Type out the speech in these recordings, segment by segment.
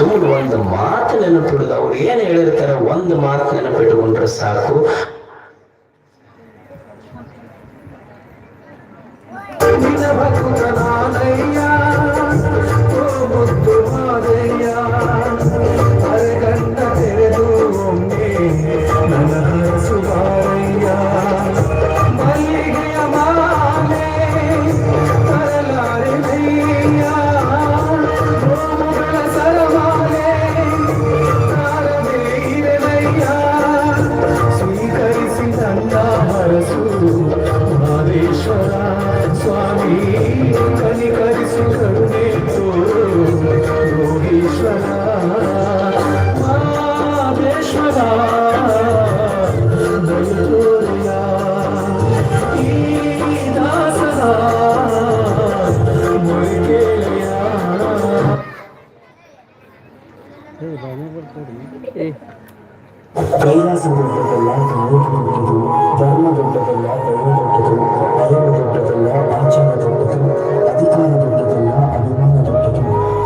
ಸುಮ್ಮನೆ ಒಂದು ಮಾತು ನೆನಪಿಡುದು. ಅವ್ರು ಏನು ಹೇಳಿರ್ತಾರೆ? ಒಂದು ಮಾತು ನೆನಪಿಟ್ಕೊಂಡ್ರೆ ಸಾಕು. தொட்டதெல்லாம் தாய் தொட்டது தர்ம தொட்டதெல்லாம் தெய்வம் தொட்டது அறிவு தொட்டதெல்லாம் ஆச்சரிய தொட்டது அதிகார தொட்டதெல்லாம் அபிமான தொட்டது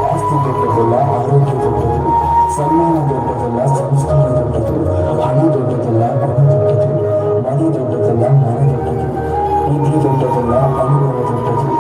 ஆஸ்தி தொட்டதெல்லாம் ஆரோக்கிய தொட்டது சன்மான தொட்டதெல்லாம் சம்ஸ்கார தொட்டது ஹனி தொட்டதெல்லாம் குண தொட்டது மதி தொட்டதெல்லாம் மன தொட்டது நிதி தொட்டதெல்லாம் அனுபவ தொட்டது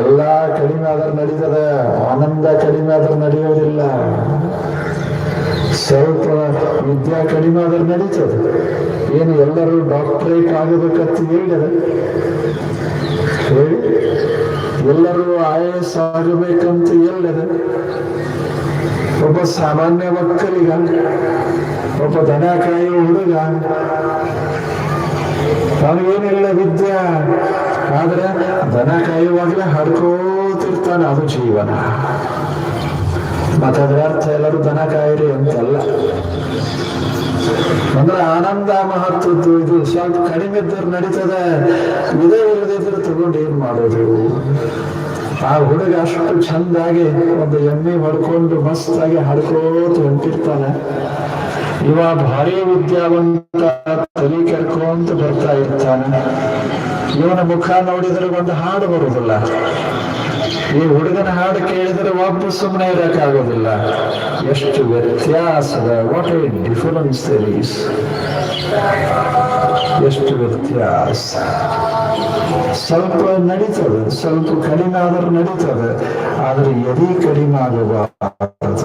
ಎಲ್ಲ ಕಡಿಮೆ ಆದ್ರೆ ನಡೀತದ. ಆನಂದ ಕಡಿಮೆ ಆದ್ರೆ ನಡೆಯೋದಿಲ್ಲ. ಸ್ವಲ್ಪ ವಿದ್ಯಾ ಕಡಿಮೆ ಆದ್ರೆ ನಡೀತದೆ. ಏನು ಎಲ್ಲರೂ ಡಾಕ್ಟರೇಟ್ ಆಗಬೇಕಂತ ಹೇಳಿದ. ಹೇಳಿ. ಎಲ್ಲರೂ ಐ ಎಸ್ ಆಗಬೇಕಂತ ಹೇಳಿದ. ಒಬ್ಬ ಸಾಮಾನ್ಯ ಮಕ್ಕಳಿಗ, ಒಬ್ಬ ದನ ಕಾಯುವ ಹುಡುಗ, ಅವನಿಗೇನಿಲ್ಲ ವಿದ್ಯೆ. ಆದ್ರೆ ದನ ಕಾಯುವಾಗಲೇ ಹಡ್ಕೋತಿರ್ತಾನೆ ಅದು ಜೀವನ. ಮತ್ತೆ ಅದರ ಅರ್ಥ ಎಲ್ಲರೂ ದನ ಕಾಯಿರಿ ಅಂತಲ್ಲ. ಅಂದ್ರೆ ಆನಂದ ಮಹತ್ವದ್ದು ಇದು ಸ್ವಲ್ಪ ಕಡಿಮೆ ಇದ್ದರೂ ನಡೀತದೆ. ಇದೇ ಇಲ್ಲದಿದ್ರೆ ತಗೊಂಡು ಏನ್ ಮಾಡೋದು? ಆ ಹುಡುಗ ಅಷ್ಟು ಚಂದಾಗಿ ಒಂದು ಎಮ್ಮೆ ಹೊಡ್ಕೊಂಡು ಮಸ್ತಾಗಿ ಹಡ್ಕೋತ ಹೊಂಟಿರ್ತಾನೆ. ಇವ ಭಾರಿ ವಿದ್ಯಾವಂತ ತಲೆ ಕೆರ್ಕೊಂತ ಬರ್ತಾ ಇರ್ತಾನೆ. ಇವನ ಮುಖ ನೋಡಿದ್ರೆ ಒಂದು ಹಾಡು ಬರುದಿಲ್ಲ ಈ ಹುಡುಗನ ಹಾಡು ಕೇಳಿದ್ರೆ ಒಬ್ಬ ಸುಮ್ಮನೆ ಇರಕ್ಕಾಗೋದಿಲ್ಲ. ಎಷ್ಟು ವ್ಯತ್ಯಾಸದ ವಾಟ್ ಎ ಡಿಫರೆನ್ಸ್ ಇಸ್ ಎಷ್ಟು ವ್ಯತ್ಯಾಸ. ಸ್ವಲ್ಪ ನಡೀತದೆ, ಸ್ವಲ್ಪ ಕಡಿಮೆ ಆದ್ರೆ ನಡೀತದೆ, ಆದ್ರೆ ಎದಿ ಕಡಿಮೆ ಆಗಬಾರದು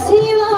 see you.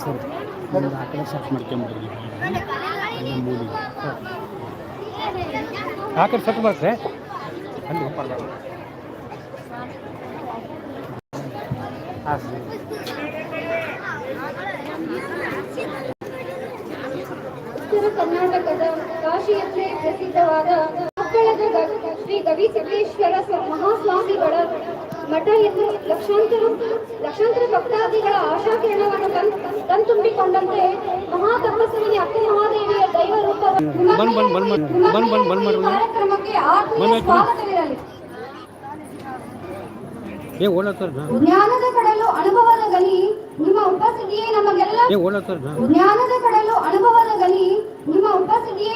ಸರಿ ಒಂದು ಆ ಕಡೆ ಸೆಟ್ ಮಾಡ್ಕೊಂಬಿಡ್ರಿ ಮೂಲಿ ಆ ಕಡೆ ಸೆಟ್ ಮಾಡ್ರೆ ಅಲ್ಲಿ ಪರವಾಗಿಲ್ಲ ಹಾಂ ಸರಿ ಉತ್ತರ ಕರ್ನಾಟಕದ ಕಾಶಿಯಲ್ಲೇ ಪ್ರಸಿದ್ಧವಾದ ಕೊಪ್ಪಳದ ಗ- ಶ್ರೀ ಗವಿಸಿದ್ದೇಶ್ವರ ಸ್ವ- ಮಹಾಸ್ವಾಮಿಗಳ ಮಠ ಎಂದು ಲಕ್ಷಾಂತರ ಲಕ್ಷಾಂತರ ಭಕ್ತಾದಿಗಳ ಆಶಾ ಕಿರಣವನ್ನು ಕಣ್ತುಂಬಿಕೊಂಡಂತೆ ಮಹಾತಪಸ್ವಿನಿ ಅಕ್ಕ ಮಹಾದೇವಿಯ ದೈವ ರೂಪ. ಕಾರ್ಯಕ್ರಮಕ್ಕೆ ಸ್ವಾಗತವಿರಲಿ. ಜ್ಞಾನದ ಕಡಲು ಅನುಭವದ ಗಲಿ ನಿಮ್ಮ ಉಪಸ್ಥಿತಿಯೇ ನಮಗೆಲ್ಲ ಜ್ಞಾನದ ಕಡಲು ಅನುಭವದ ಗಲಿ ನಿಮ್ಮ ಉಪಸ್ಥಿತಿಯೇ